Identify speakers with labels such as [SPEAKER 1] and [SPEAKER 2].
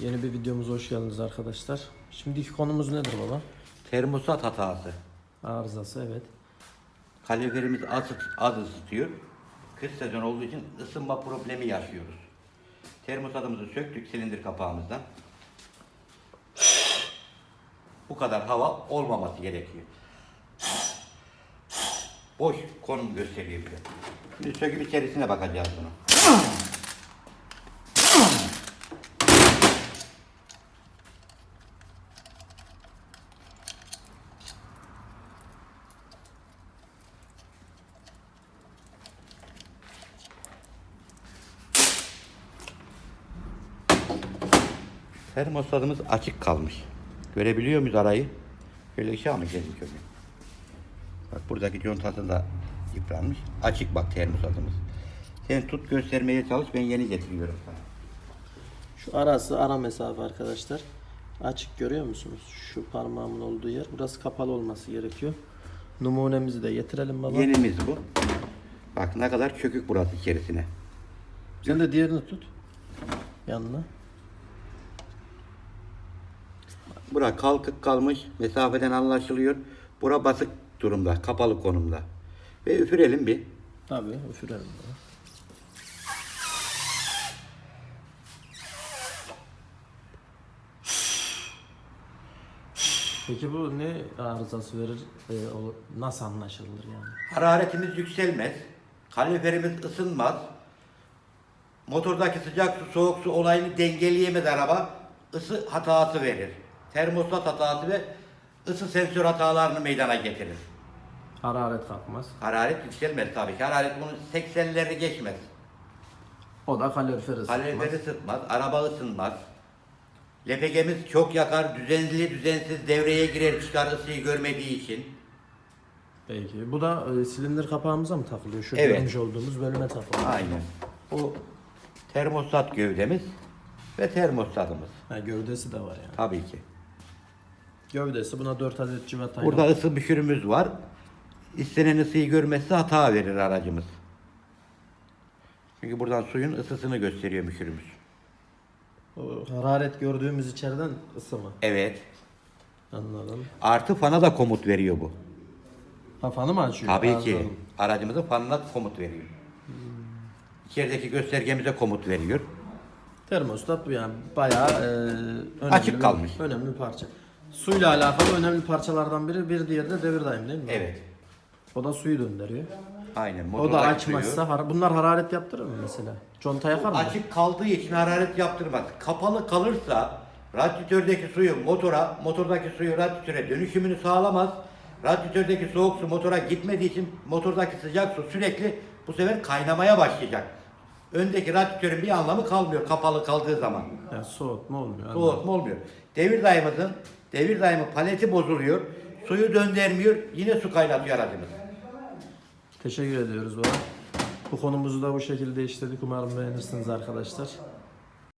[SPEAKER 1] Yeni bir videomuza hoş geldiniz arkadaşlar. Şimdiki konumuz nedir baba?
[SPEAKER 2] Termostat hatası.
[SPEAKER 1] Arızası evet.
[SPEAKER 2] Kaloriferimiz az, az ısıtıyor. Kış sezon olduğu için ısınma problemi yaşıyoruz. Termostatımızı söktük silindir kapağımızdan. Bu kadar hava olmaması gerekiyor. Boş konum gösteriyor bize. Şimdi söküp içerisine bakacağız bunu. Termostatımız açık kalmış. Görebiliyor muyuz arayı? Şöyle ışığa mı gidelim şöyle? Bak buradaki contası da yıpranmış. Açık bak termostatımız. Sen tut göstermeye çalış ben yeni getiriyorum sana.
[SPEAKER 1] Şu arası ara mesafe arkadaşlar. Açık görüyor musunuz? Şu parmağımın olduğu yer. Burası kapalı olması gerekiyor. Numunemizi de getirelim baba.
[SPEAKER 2] Yenimiz bu. Bak ne kadar çökük burası içerisine.
[SPEAKER 1] Sen de diğerini tut. Yanına.
[SPEAKER 2] Bura kalkık kalmış. Mesafeden anlaşılıyor. Bura basık durumda. Kapalı konumda. Ve üfürelim bir.
[SPEAKER 1] Tabii üfürelim. Peki bu ne arızası verir? Ee, o nasıl anlaşılır yani?
[SPEAKER 2] Hararetimiz yükselmez. Kaloriferimiz ısınmaz. Motordaki sıcak su, soğuk su olayını dengeleyemez araba. Isı hatası verir. Termostat hatası ve ısı sensör hatalarını meydana getirir.
[SPEAKER 1] Hararet kalkmaz.
[SPEAKER 2] Hararet yükselmez tabii ki. Hararet bunun 80'leri geçmez.
[SPEAKER 1] O da kalorifer ısıtmaz.
[SPEAKER 2] Kaloriferi ısıtmaz, araba ısınmaz. LPG'miz çok yakar, düzenli düzensiz devreye girer çıkar ısıyı görmediği için.
[SPEAKER 1] Peki. Bu da e, silindir kapağımıza mı takılıyor? Şu
[SPEAKER 2] Evet.
[SPEAKER 1] görmüş olduğumuz bölüme takılıyor.
[SPEAKER 2] Aynen. Bu termostat gövdemiz ve termostatımız.
[SPEAKER 1] Ha, gövdesi de var yani.
[SPEAKER 2] Tabii ki.
[SPEAKER 1] Gövdesi buna 4 adet civatayla.
[SPEAKER 2] Burada ısı müşürümüz var. İstenen ısıyı görmesi hata verir aracımız. Çünkü buradan suyun ısısını gösteriyor müşürümüz.
[SPEAKER 1] O hararet gördüğümüz içeriden ısı mı?
[SPEAKER 2] Evet.
[SPEAKER 1] Anladım.
[SPEAKER 2] Artı fana da komut veriyor bu.
[SPEAKER 1] Ha fanı mı açıyor?
[SPEAKER 2] Tabii ki.
[SPEAKER 1] Anladım.
[SPEAKER 2] Aracımızın fanına komut veriyor. İçerideki göstergemize komut veriyor.
[SPEAKER 1] Termostat bu yani bayağı e, önemli
[SPEAKER 2] Açık kalmış.
[SPEAKER 1] Önemli bir parça. Suyla alakalı önemli parçalardan biri bir diğeri de devir daim değil mi?
[SPEAKER 2] Evet.
[SPEAKER 1] O da suyu döndürüyor.
[SPEAKER 2] Aynen.
[SPEAKER 1] O da açmazsa har- bunlar hararet yaptırır mı mesela? Conta yakar mı?
[SPEAKER 2] Açık kaldığı için hararet yaptırmaz. Kapalı kalırsa radyatördeki suyu motora, motordaki suyu radyatöre dönüşümünü sağlamaz. Radyatördeki soğuk su motora gitmediği için motordaki sıcak su sürekli bu sefer kaynamaya başlayacak. Öndeki radyatörün bir anlamı kalmıyor kapalı kaldığı zaman.
[SPEAKER 1] Yani soğutma olmuyor. anladım.
[SPEAKER 2] Soğutma olmuyor. Devir daimimizin devir daimi paleti bozuluyor. Suyu döndürmüyor. Yine su kaynatıyor aracımız.
[SPEAKER 1] Teşekkür ediyoruz bana. Bu konumuzu da bu şekilde işledik. Umarım beğenirsiniz arkadaşlar.